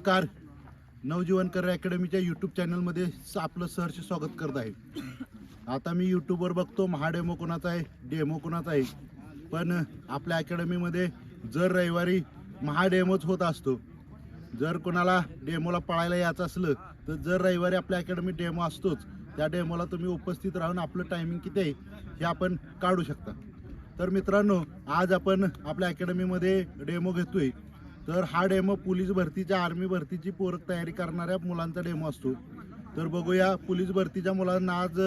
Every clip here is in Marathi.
नमस्कार. नवजीवनकर अकॅडमीच्या यूट्यूब चॅनलमध्ये आपलं सहर्ष स्वागत करत आहे. आता मी यूट्यूबवर बघतो महाडेमो कोणाचा आहे डेमो कोणाचा आहे. पण आपल्या अकॅडमीमध्ये जर रविवारी महाडेमोच होत असतो जर कोणाला डेमोला पळायला यायचं असलं तर जर रविवारी आपल्या अकॅडमी डेमो असतोच त्या डेमोला तुम्ही उपस्थित राहून आपलं टायमिंग किती आहे हे आपण काढू शकता. तर मित्रांनो आज आपण आपल्या अकॅडमीमध्ये डेमो घेतोय. तर हा डेमो पोलीस भरतीच्या आर्मी भरतीची पूरक तयारी करणाऱ्या मुलांचा डेमो असतो. तर बघूया पोलीस भरतीच्या मुलांना आज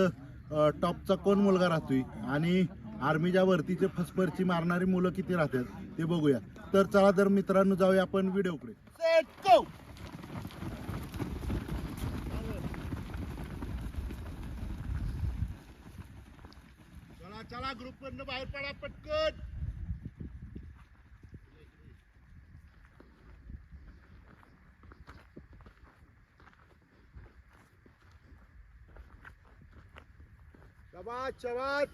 टॉपचा कोण मुलगा राहतोय? आणि आर्मीच्या भरतीचे फसफरची मारणारी मुलं किती राहतात? ते बघूया. तर चला तर मित्रांनो जाऊया आपण व्हिडिओकडे! चला चला ग्रुप मधनं बाहेर पडा पटकन! शाबास शाबास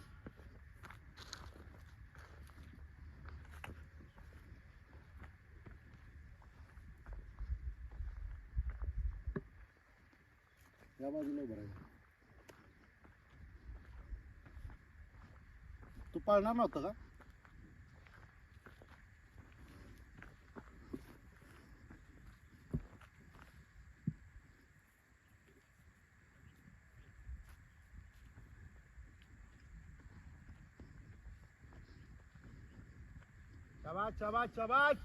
या बाजूला उभं राहा. तू पाळणार नव्हतं का शाबास शाबास शाबास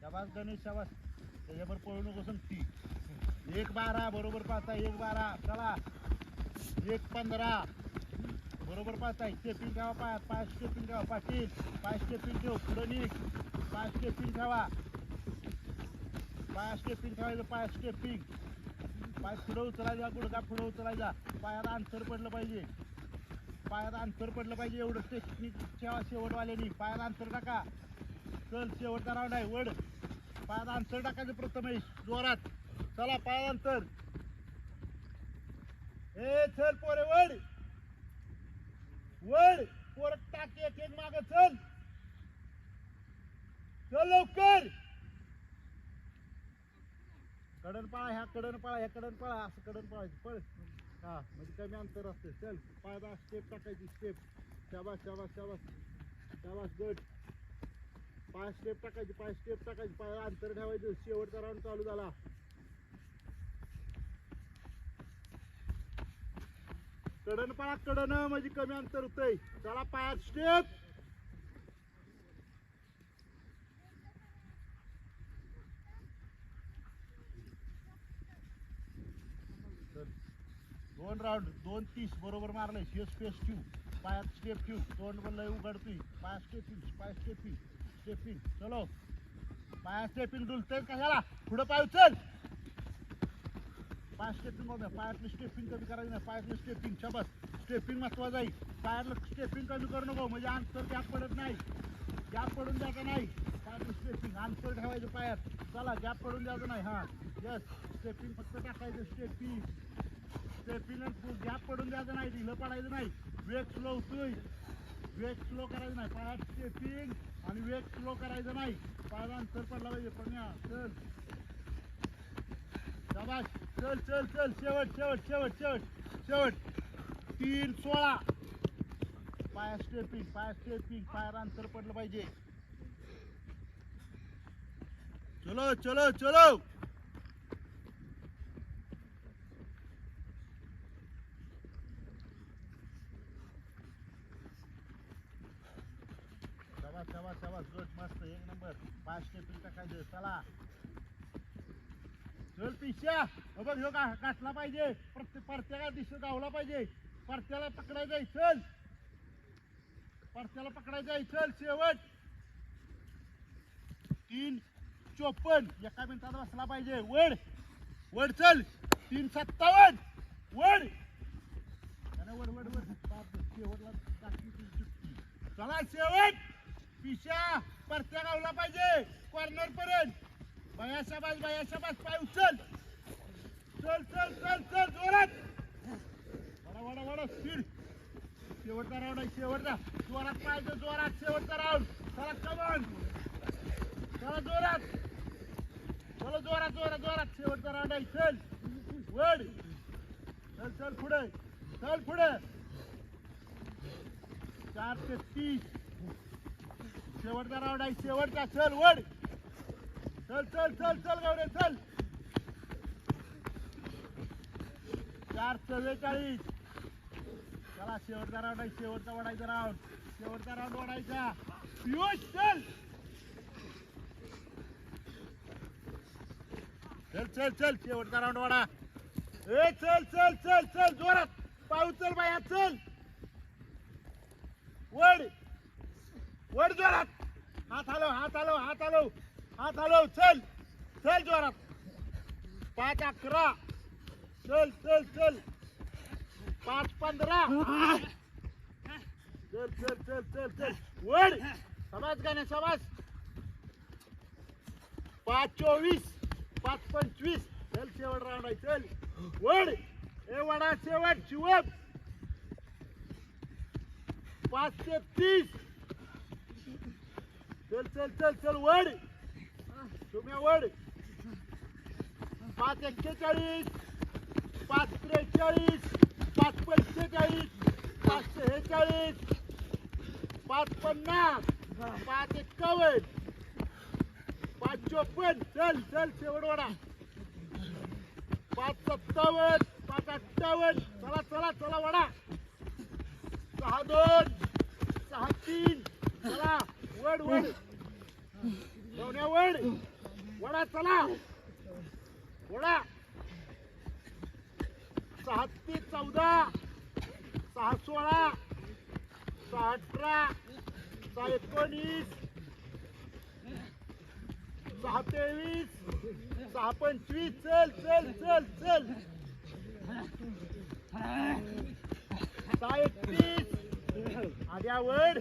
शाबास गणेश शाबास त्याच्यावर पळू नको ती एक बारा बरोबर पाच एक बारा चला एक पंधरा बरोबर पाच आहे स्टेपिंग ठेवा पाय पाय स्टेपिंग ठेवा पाटील पाय स्टेपिंग ठेव पुढं निघ पाय स्टेपिंग ठेवा पाय स्टेपिंग ठेवायचं पाय स्टेपिंग. पाय पुढं उचलायचा गुडघा पुढं उचलायचा पायाला अंतर पडलं पाहिजे. पायाला अंतर पडलं पाहिजे एवढं टेक्निक शेवटवाल्यानी. पायाला अंतर टाका. चल शेवटचा राऊंड आहे. वड. पायाला अंतर टाकायचं प्रथमेश जोरात. चला पायाला अंतर. ए चल पोरे वड. वड. पोर टाक एक एक माग चल. चल लवकर. कडन पाळा ह्या कडन पाळा ह्या कडन पाळा असं कडन पाळायचं पळ. हा म्हणजे कमी अंतर असतं चल पायाला स्टेप टाकायची स्टेप शाबास शाबास शाबास. शाबास गट. पाय स्टेप टाकायची पाय स्टेप टाकायची पाय अंतर ठेवायचं. शेवटचा राऊंड चालू झाला. कडन पाळा कडन म्हणजे कमी अंतर होतंय. चला पायात स्टेप दोन राऊंड दोन तीस बरोबर मारले शेस स्पेस ठेवू पायात स्टेप ठेवू तोंड लय उघडतोय. पाय स्टेपिंग पाय स्टेपिंग स्टेपिंग चलो. पाया स्टेपिंग डुलतंय कशाला? पुढं पाय उचल. पाय स्टेपिंग होत्या पायातलं स्टेपिंग कमी करायचं नाही. पायातलं स्टेपिंग शबस. स्टेपिंग महत्वाचं आहे. पायातलं स्टेपिंग कमी करू नको. म्हणजे अंतर गॅप पडत नाही. गॅप पडून द्यायचं नाही? पायातलं स्टेपिंग अंतर ठेवायचं पायात. चला गॅप पडून द्यायचं नाही? हा. यस स्टेपिंग फक्त टाकायचं. स्टेपिंग स्टेपिंग गॅप पडून द्यायचं नाही ढिलं पडायचं नाही. वेग स्लो होतोय. वेग स्लो करायचं नाही. पायात स्टेपिंग आणि वेग स्लो करायचं नाही. पायाला अंतर पडला पाहिजे. पण चल. शाबास. चल चल चल. शेवट शेवट शेवट शेवट. शेवट. तीन सोळा. पाया स्टेपिंग पाया स्टेपिंग पायाला अंतर पडलं पाहिजे. चलो चलो चलो. शाबास शाबास मस्त एक नंबर. पाच स्टेपिंग टाकायचं चला. चल पिशा बघ ह्यो का गाठला पाहिजे. प्रत्येक परत्याला दिशा गावला पाहिजे. परत्याला पकडायचं चल. परत्याला पकडायचं चल. शेवट. तीन चोपन्न. एका मिनिटात बसला पाहिजे. वड. वड चल. तीन सत्तावन्न. वड. वड वड वड. शेवटला चला शेवट. पिशा परत्या गावला पाहिजे. कॉर्नर पर्यंत. बया शाबास बया शाबास पाय उचल. चल चल चल चल जोरात. वडा वडा स्पीड शेवटचा राऊंड आहे शेवटचा. जोरात पाहिजे जोरात शेवटचा राऊंड चला कमान चला जोरात. चला जोरात जोरात जोरात. शेवटचा राऊंड आहे चल. वड. चल चल पुढे. चल पुढे. चार ते तीस. शेवटचा राऊंड आहे शेवटचा चल वड. चल चल चल चल गावडे चल. चार चव्वेचाळीस. चला शेवटचा राऊंड आहे शेवटचा वडायचा राऊंड. शेवटचा राऊंड वडायचा पियुष चल. चल चल चल शेवटचा राऊंड वाडा ए चल चल चल चल जोरात. पाऊस चल बाया चल. वड. वड जोरात. हात हलव हात हलव हात हलव. हात हलव चल चल जोरात. पाच अकरा. चल चल चल. पाच पंधरा. चल चल चल चल चल. वड समाज गाणे समाज पाच चोवीस पाच पंचवीस. चल शेवट राऊंड आहे चल. वड ए वडा शेवट शिवप. पाच ते तीस चल चल चल चल वड. तुम्ही वड. पाच एक्केचाळीस पाच त्रेचाळीस पाच पंचेचाळीस पाच शेहेचाळीस पाच पन्नास पाच एक्कावन्न पाच चोपन्न. चल चल शेवटवाडा पाच सत्तावन्न पाच अठ्ठावन्न. चला चला चला वडा. सहा दोन सहा तीन. चला वड वड. वड. वडा चला. वडा. सहा ते चौदा. सहा सोळा. सहा अठरा. सहा एकोणीस. सहा तेवीस. सहा पंचवीस. चल चल चल चल. सहा एकतीस. आद्यावर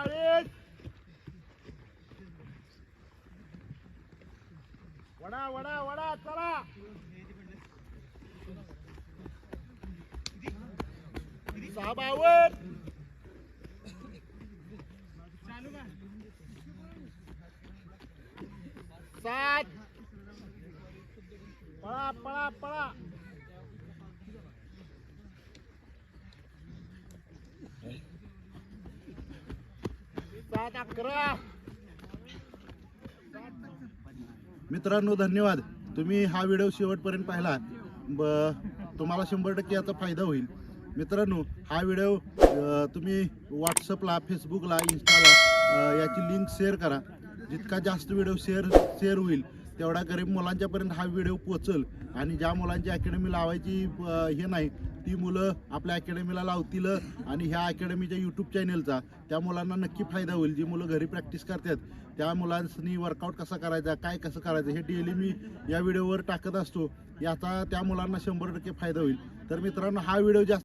सहा वडा वडा वडा चला. सहा बावन्न सात. पळा पळा पळा. सात अकरा. मित्रांनो धन्यवाद. तुम्ही हा व्हिडिओ शेवटपर्यंत पाहिला. ब तुम्हाला शंभर टक्के याचा फायदा होईल. मित्रांनो हा व्हिडिओ तुम्ही व्हॉट्सअपला फेसबुकला इन्स्टाला याची लिंक शेअर करा. जितका जास्त व्हिडिओ शेअर शेअर होईल तेवढा गरीब मुलांच्यापर्यंत हा व्हिडिओ पोचल आणि ज्या मुलांची अकॅडमी लावायची हे नाही ती मुलं आपल्या अकॅडमीला लावतील आणि ह्या अकॅडमीच्या यूट्यूब चॅनेलचा त्या मुलांना नक्की फायदा होईल. जी मुलं घरी प्रॅक्टिस करतात त्या मुलांनी वर्कआउट कसा करायचा काय कसं करायचं हे डेली मी या व्हिडिओवर टाकत असतो. याचा त्या मुलांना शंभर टक्के फायदा होईल. तर मित्रांनो हा व्हिडिओ जास्त